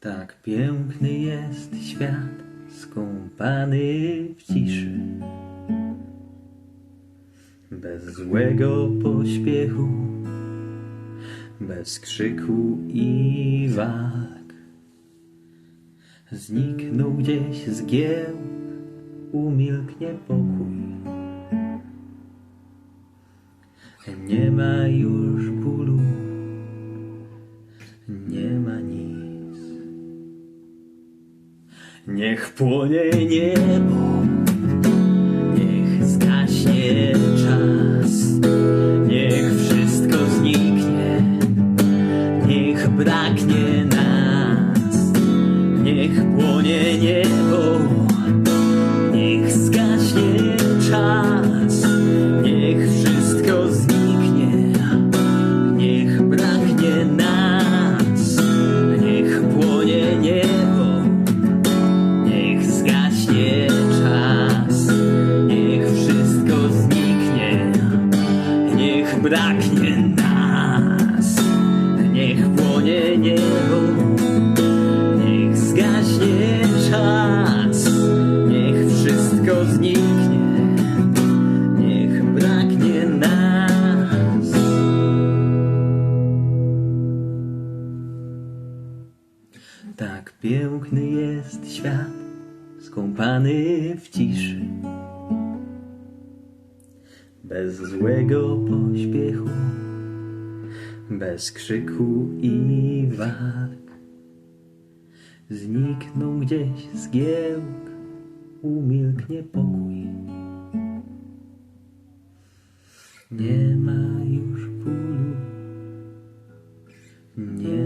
Tak piękny jest świat, skąpany w ciszy. Bez złego pośpiechu, bez krzyku i walk. Zniknął gdzieś zgiełk, umilknie pokój. Nie ma już bólu, Niech płonie niebo, niech zgaśnie czas, niech wszystko zniknie, niech braknie nas. Niech płonie niebo, niech braknie nas. Niech płonie niebo, niech zgaśnie czas, niech wszystko zniknie, niech braknie nas. Tak piękny jest świat, skąpany w ciszy. Bez złego pośpiechu, bez krzyku i walk. Znikną gdzieś zgiełk, umilknie pokój. Nie ma już bólu, nie